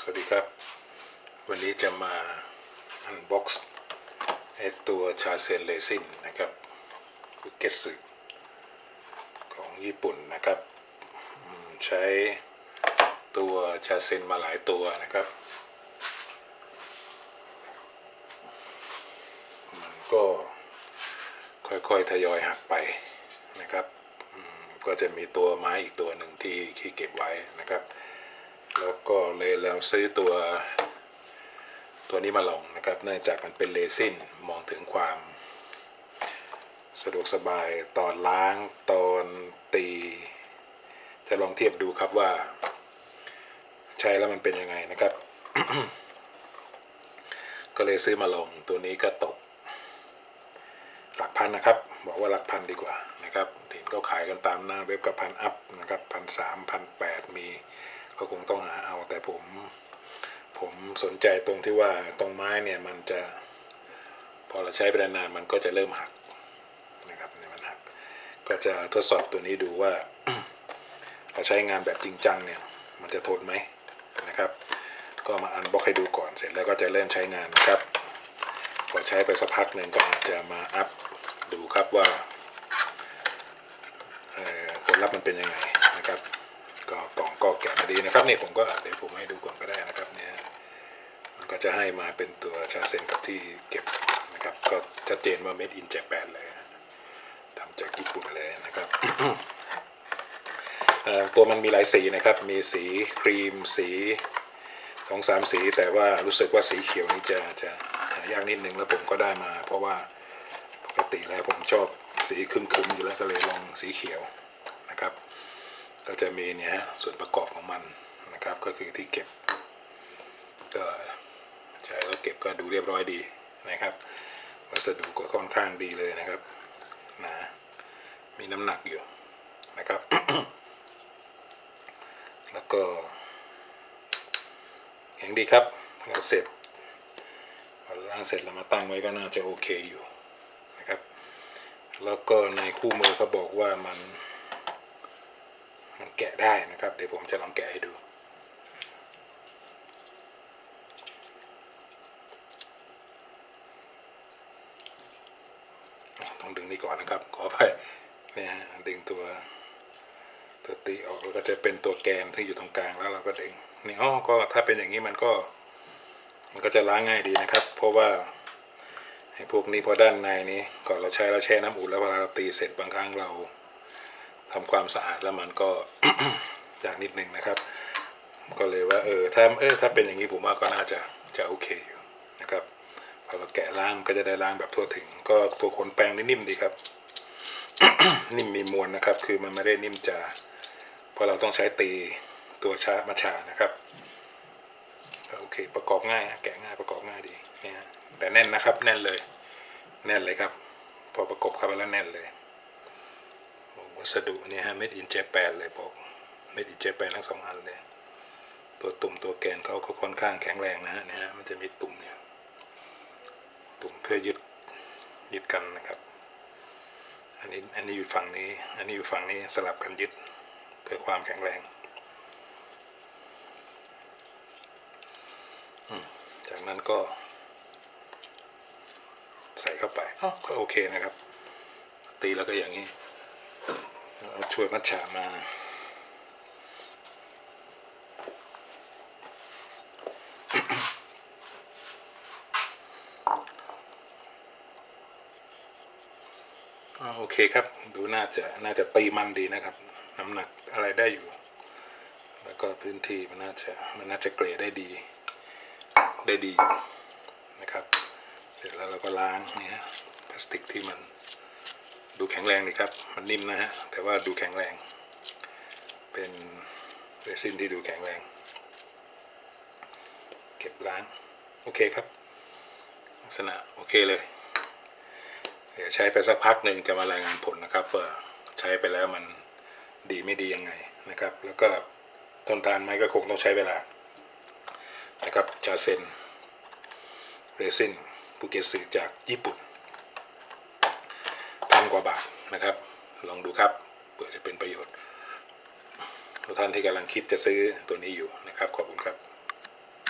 สวัสดีครับ วันนี้จะมาอันบ็อกซ์ไอตัวชาเซนเลซินนะครับคือเกสึของญี่ปุ่นนะครับ ใช้ตัวชาเซนมาหลายตัวนะครับ มันก็ค่อยๆ ทยอยหักไปนะครับ ก็จะมีตัวไม้อีกตัวหนึ่งที่ที่เก็บไว้นะครับ แล้วก็เลยเราซื้อตัวตัวนี้มาลองนะครับ เนื่องจากมันเป็นเลซินมองถึงความ สะดวกสบายตอนล้างตอนตี จะลองเทียบดูครับว่า ใช้แล้วมันเป็นยังไงนะครับ ก็เลยซื้อมาลองตัวนี้ก็ตก หลักพันนะครับ บอกว่าหลักพันดีกว่านะครับถิ่นก็ขายกันตามหน้าเว็บกับพันอัพนะครับพันสามพันแปดมี ก็คงต้องหาเอาแต่ผมผมสนใจตรงที่ว่าตรงไม้เนี่ยมันจะพอเราใช้ไปนานๆมันก็จะเริ่มหักนะครับเนี่ยมันหักก็จะทดสอบตัวนี้ดูว่าเราใช้งานแบบจริงจังเนี่ยมันจะทนไหมนะครับก็มาอันบ็อกให้ดูก่อนเสร็จแล้วก็จะเริ่มใช้งานนครับพอใช้ไปสักพักหนึ่งก็อาจจะมาอัพดูครับว่าผลลัพธ์มันเป็นยังไงนะครับก็กล่อ ก็แกะมาดีนะครับนี่ผมก็เดี๋ยวผมให้ดูก่อนก็ได้นะครับเนี่ยมันก็จะให้มาเป็นตัวชาเซนกับที่เก็บนะครับ ก็ชัดเจนว่า made in Japan เลยทำจากญี่ปุ่นเลยนะครับตัวมันมีหลายสีนะครับ มีสีครีมสีสองสามสี แต่ว่ารู้สึกว่าสีเขียวนี่จะจะยากนิดนึงแล้วผมก็ได้มา เพราะว่าปกติแล้วผมชอบสีครึมๆอยู่แล้วก็เลยลองสีเขียวนะครับ ก็จะมีเนี่ยฮะส่วนประกอบของมันนะครับ ก็คือที่เก็บ ก็ใช้แล้วเก็บก็ดูเรียบร้อยดีนะครับ วัสดุก็ค่อนข้างดีเลยนะครับนะมีน้ำหนักอยู่นะครับ แล้วก็แข็งดีครับเราเสร็จพอล้างเสร็จแล้วมาตั้งไว้ก็น่าจะโอเคอยู่นะครับ แล้วก็ในคู่มือเขาบอกว่ามัน มันแกะได้นะครับ เดี๋ยวผมจะลองแกะให้ดู ต้องดึงนี่ก่อนนะครับ ขอไปเนี่ยฮะดึงตัวตัวตีออกแล้วก็จะเป็นตัวแกนที่อยู่ตรงกลางแล้วเราก็ดึงนี่อ๋อก็ถ้าเป็นอย่างนี้มันก็ มันก็จะล้างง่ายดีนะครับ เพราะว่าไอ้พวกนี้พอด้านในนี้ก่อนเราใช้เราแช่น้ำอุ่นแล้วเวลาเราตีเสร็จบางครั้งเรา ทำความสะอาดแล้วมันก็ยากนิดนึงนะครับ ก็เลยว่าเออถ้าเออถ้าเป็นอย่างนี้ผมว่าก็น่าจะจะโอเคอยู่นะครับพอเราแกะล้างก็จะได้ล้างแบบทั่วถึง ก็ตัวขนแปรงนี่นิ่มดีครับ นิ่มมีมวลนะครับ คือมันไม่ได้นิ่มจ๋าเพราะเราต้องใช้ตีตัวชามาชานะครับก็โอเคประกอบง่าย แกะง่ายประกอบง่ายดีเนี่ยฮะแต่แน่นนะครับ แน่นเลย แน่นเลยครับ พอประกบเข้าไปแล้วแน่นเลย วัสดุเนี่ยฮะ made in Japan เลยบอก made in Japan ทั้งสองอันเลย ตัวตุ่มตัวแกนเขาก็ค่อนข้างแข็งแรงนะฮะเนี่ยฮะมันจะมีตุ่มเนี่ยตุ่มเพื่อยึดยึดกันนะครับ อันนี้อันนี้อยู่ฝั่งนี้ อันนี้อยู่ฝั่งนี้สลับกันยึดเพื่อความแข็งแรงจากนั้นก็ ใส่เข้าไปอ้าวก็โอเคนะครับ ตีแล้วก็อย่างนี้ เอาช่วยมัดฉามาโอเคครับ ดูน่าจะน่าจะตีมันดีนะครับ น้ำหนักอะไรได้อยู่ แล้วก็พื้นที่มันน่าจะมันน่าจะเกลี่ยได้ดี ได้ดีนะครับ เสร็จแล้วเราก็ล้างเนี่ยพลาสติกที่มัน ดูแข็งแรงดีครับ มันนิ่มนะฮะ แต่ว่าดูแข็งแรง เป็นเรซินที่ดูแข็งแรง เก็บล้าง โอเคครับ ลักษณะโอเคเลย เดี๋ยวใช้ไปสักพักหนึ่งจะมารายงานผลนะครับว่าใช้ไปแล้วมันดีไม่ดียังไงนะครับ แล้วก็ทนทานไหมก็คงต้องใช้เวลา นะครับ จาเซนเรซินฟูเกสึจากญี่ปุ่น กว่าบาทนะครับ ลองดูครับเผื่อจะเป็นประโยชน์ทุกท่านที่กำลังคิดจะซื้อตัวนี้อยู่นะครับ